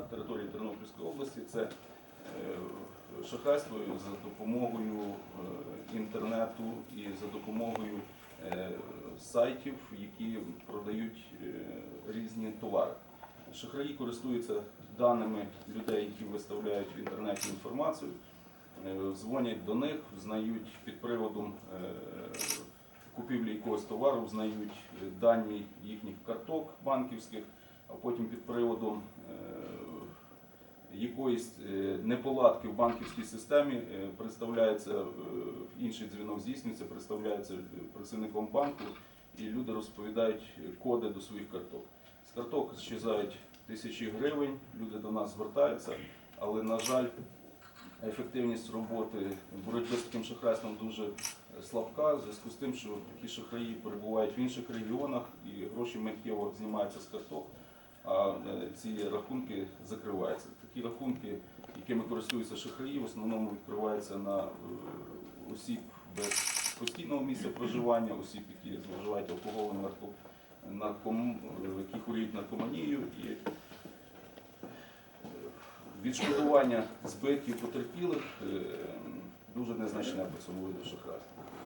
території Тернопільської області. Це е, шахрайство за допомогою е, інтернету і за допомогою е, сайтів, які продають різні товари. Шахраї користуються даними людей, які виставляють в інтернеті інформацію, дзвонять до них, знають під приводом купівлі якогось товару, знають дані їхніх карток банківських, а потім під приводом е, якоїсь е, неполадки в банківській системі е, представляється інший дзвінок здійснюється, представляється працівником банку, і люди розповідають коди до своїх карток. З карток щезають тисячі гривень, люди до нас звертаються, але на жаль, ефективність роботи боротьби з таким шахрайством дуже слабка, в зв'язку з тим, що такі шахраї перебувають в інших регіонах і гроші миттєво знімаються з карток, а е, ці рахунки закриваються. Такі рахунки, якими користуються шахраї, в основному відкриваються на е, осіб без постійного місця проживання, осіб, які зловживають алкоголем, нарко, нарком, які хворіють наркоманією і е, відшкодування збитків потерпілих е, дуже незначне по цьому виду шахрайства.